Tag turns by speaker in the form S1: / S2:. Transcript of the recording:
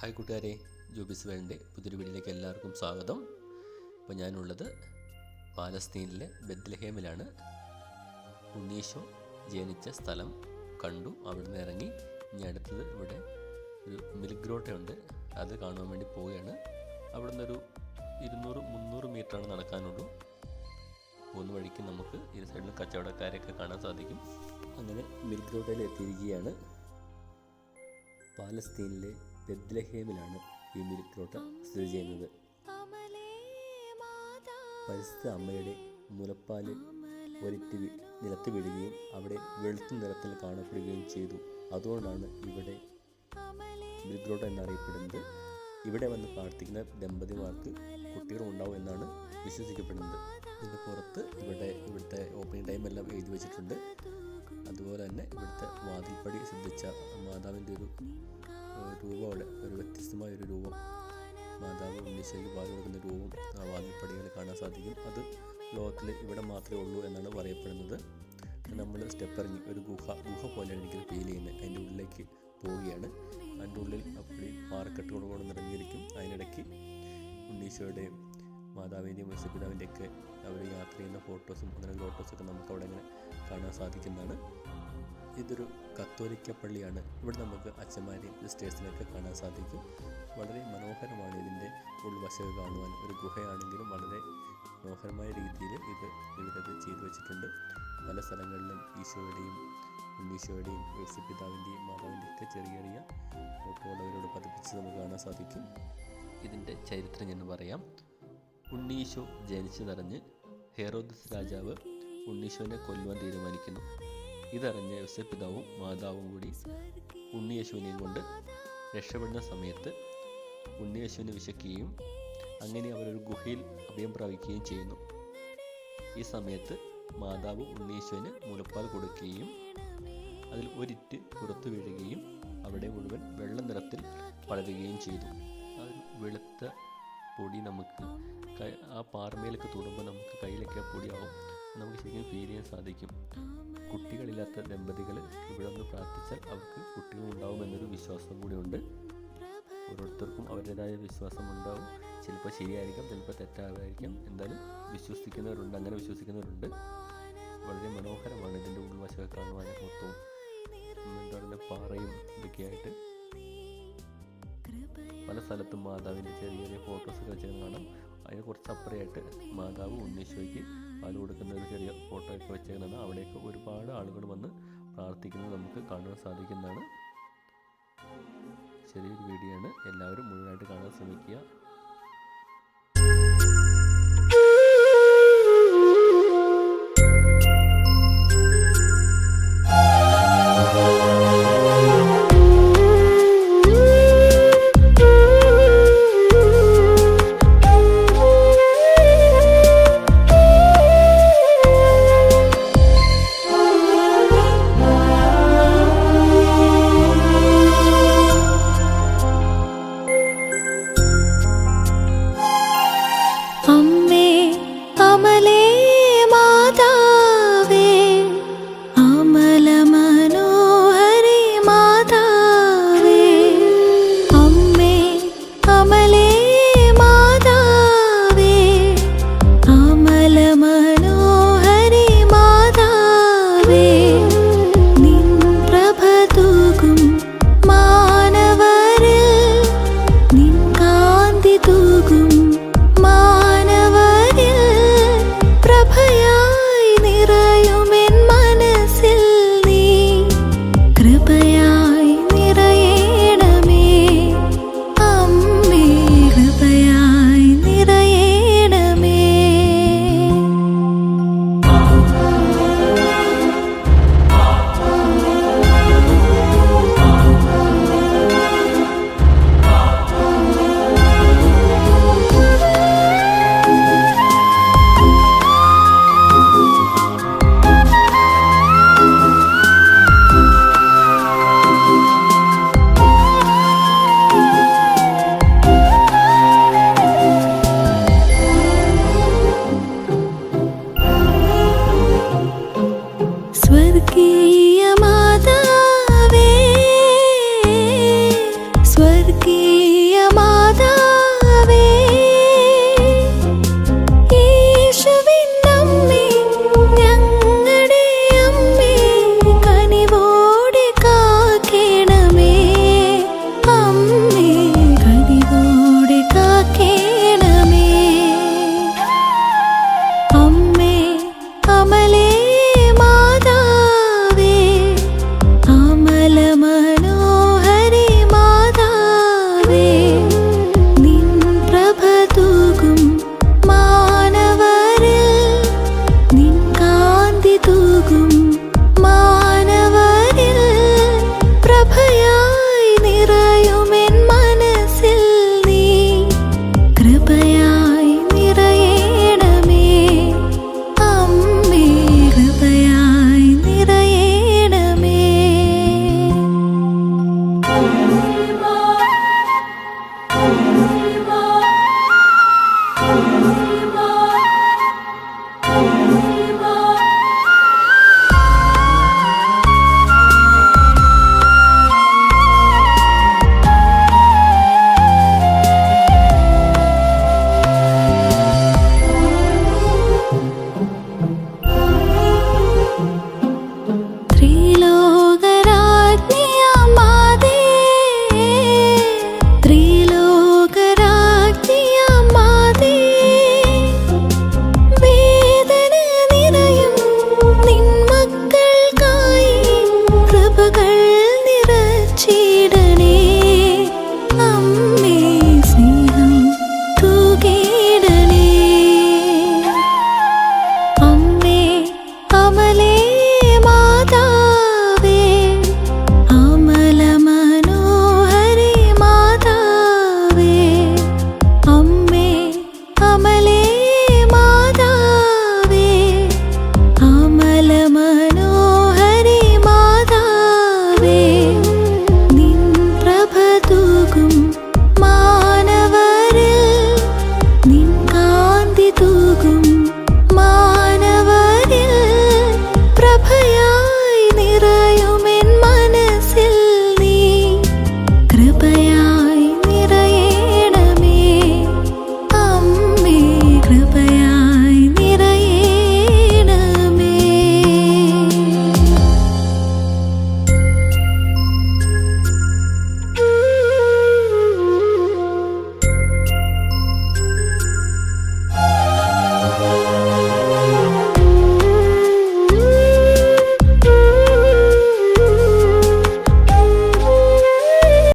S1: Hi കൂട്ടുകാരെ ജോബിസ് വേൾഡിന്റെ പുതിയൊരു വീഡിയോയിലേക്ക് എല്ലാവർക്കും സ്വാഗതം. ഇപ്പോൾ ഞാനുള്ളത് പാലസ്തീനിലെ ബെത്ലഹേമിലാണ് ഉണ്ണീഷോ ജനിച്ച സ്ഥലം കണ്ടു അവിടുന്ന് ഇറങ്ങി. ഇനി അടുത്തത് ഇവിടെ ഒരു മിൽക്ക് ഗ്രോട്ടയുണ്ട് അത് കാണുവാൻ വേണ്ടി പോവുകയാണ്. അവിടുന്ന് ഒരു ഇരുന്നൂറ് മുന്നൂറ് മീറ്ററാണ് നടക്കാനുള്ളൂ. പോകുന്ന വഴിക്ക് നമുക്ക് ഇരു സൈഡിലും കച്ചവടക്കാരെയൊക്കെ കാണാൻ സാധിക്കും. അങ്ങനെ മിൽക്ക് ഗ്രോട്ടയിൽ എത്തിയിരിക്കുകയാണ് പാലസ്തീനിലെ ബെദ്ലഹേമിലാണ് ഈ മിൽക്ക് സ്ഥിതി ചെയ്യുന്നത്. പരിസ്ഥിത അമ്മയുടെ മുലപ്പാൽ വി- നിലത്ത് വീഴുകയും അവിടെ വെളുത്ത നിറത്തിൽ കാണപ്പെടുകയും ചെയ്തു. അതുകൊണ്ടാണ് ഇവിടെ മിൽക്ക് ഗ്രോട്ട എന്നറിയപ്പെടുന്നത്. ഇവിടെ വന്ന് പ്രാർത്ഥിക്കുന്ന ദമ്പതിമാർക്ക് കുട്ടികൾ ഉണ്ടാവും എന്നാണ് വിശ്വസിക്കപ്പെടുന്നത്. ഇതിന് പുറത്ത് ഇവിടെ ഇവിടുത്തെ ഓപ്പണിംഗ് ടൈം എല്ലാം എഴുതി വെച്ചിട്ടുണ്ട്. അതുപോലെ തന്നെ ഇവിടുത്തെ വാതിൽപ്പടി ശ്രദ്ധിച്ച മാതാവിന്റെ ഒരു ഏഹ്, രൂപം അവിടെ ഒരു വ്യത്യസ്തമായ ഒരു രൂപം. മാതാവ് ഉണ്ണീശോയ്ക്ക് പാൽ കൊടുക്കുന്ന രൂപം ആ വാങ്ങിപ്പടികൾ കാണാൻ സാധിക്കും. അത് ലോകത്തിൽ ഇവിടെ മാത്രമേ ഉള്ളൂ എന്നാണ് പറയപ്പെടുന്നത്. നമ്മൾ സ്റ്റെപ്പ് ഇറങ്ങി ഒരു ഗുഹ ഗുഹ പോലെയാണ് എനിക്കത് ഫീൽ ചെയ്യുന്നത്. അതിന്റെ ഉള്ളിലേക്ക് പോവുകയാണ്. അതിന്റെ ഉള്ളിൽ അപ്പടി പാറക്കെട്ടുകൾ കൊണ്ട് നിറഞ്ഞിരിക്കും. അതിനിടയ്ക്ക് ഉണ്ണീശോയുടെയും മാതാവിന്റെയും മത്സ്യപിതാവിന്റെയൊക്കെ അവർ യാത്ര ചെയ്യുന്ന ഫോട്ടോസും അങ്ങനെ ഫോട്ടോസൊക്കെ നമുക്ക് അവിടെ ഇങ്ങനെ കാണാൻ സാധിക്കുന്നതാണ്. ഇതൊരു കത്തോലിക്ക പള്ളിയാണ്. ഇവിടെ നമുക്ക് അച്ഛന്മാരെയും സിസ്റ്റേഴ്സിനെയൊക്കെ കാണാൻ സാധിക്കും. വളരെ മനോഹരമാണ് ഇതിന്റെ ഉൾവശമൊക്കെ കാണുവാൻ. ഒരു ഗുഹയാണെങ്കിലും വളരെ മനോഹരമായ രീതിയിൽ ഇത് ഇവരത് ചെയ്തു വെച്ചിട്ടുണ്ട്. പല സ്ഥലങ്ങളിലും ഈശോയുടെയും ഉണ്ണീശോയുടെയും യേശുപിതാവിന്റെയും മാതാവിന്റെയും ഒക്കെ ചെറിയ ചെറിയ ഫോട്ടോകൾ അവരോട് പതിപ്പിച്ച് നമുക്ക് കാണാൻ സാധിക്കും. ഇതിന്റെ ചരിത്രം ഞാൻ പറയാം. ഉണ്ണീശോ ജനിച്ചു നിറഞ്ഞ് ഹെറോദസ് രാജാവ് ഉണ്ണീശോനെ കൊല്ലുവാൻ തീരുമാനിക്കുന്നു. ഇതറിഞ്ഞ യോസപിതാവും മാതാവും കൂടി ഉണ്ണിയേശുവിനെയും കൊണ്ട് രക്ഷപ്പെടുന്ന സമയത്ത് ഉണ്ണിയേശുവിനെ വിശക്കുകയും അങ്ങനെ അവരൊരു ഗുഹയിൽ അഭയം പ്രാപിക്കുകയും ചെയ്യുന്നു. ഈ സമയത്ത് മാതാവ് ഉണ്ണീശുവിന് മുലപ്പാൽ കൊടുക്കുകയും അതിൽ ഒരിറ്റ് പുറത്തു വീഴുകയും അവിടെ മുഴുവൻ വെള്ള നിറത്തിൽ വളരുകയും ചെയ്തു. ആ ഒരു വെളുത്ത പൊടി നമുക്ക് ആ പാറമേലൊക്കെ തൊടുമ്പോൾ നമുക്ക് കയ്യിലൊക്കെ ആ പൊടിയാവും. നമുക്ക് ശരിക്കും ഫീൽ ചെയ്യാൻ സാധിക്കും. കുട്ടികളില്ലാത്ത ദമ്പതികൾ ഇവിടെ ഒന്ന് പ്രാർത്ഥിച്ചാൽ അവർക്ക് കുട്ടികൾ ഉണ്ടാവും എന്നൊരു വിശ്വാസം കൂടിയുണ്ട്. ഓരോരുത്തർക്കും അവരുടേതായ വിശ്വാസം ഉണ്ടാവും ചിലപ്പോൾ ശരിയായിരിക്കാം ചിലപ്പോൾ തെറ്റാതായിരിക്കാം എന്തായാലും വിശ്വസിക്കുന്നവരുണ്ട് അങ്ങനെ വിശ്വസിക്കുന്നവരുണ്ട്. വളരെ മനോഹരമാണ് ഇതിന്റെ ഉൾവശമൊക്കെ കാണുവാൻ മൊത്തവും. എന്താ പറയുക പാറയും ഇതൊക്കെയായിട്ട് പല സ്ഥലത്തും മാതാവിന്റെ ചെറിയ ചെറിയ ഫോട്ടോസൊക്കെ വെച്ച് കാണാം. അതിന് കുറച്ച് അപ്പുറമായിട്ട് മാതാവ് ഉണ്ണീശോയ്ക്ക് പാൽ കൊടുക്കുന്ന ഒരു ചെറിയ ഫോട്ടോ ഒക്കെ വെച്ചേക്കുന്നതാണ് അവിടെയൊക്കെ ഒരുപാട് ആളുകൾ വന്ന് പ്രാർത്ഥിക്കുന്നത് നമുക്ക് കാണാൻ സാധിക്കുന്നതാണ്. ചെറിയൊരു വീഡിയോ ആണ് എല്ലാവരും മുഴുവനായിട്ട് കാണാൻ ശ്രമിക്കുക.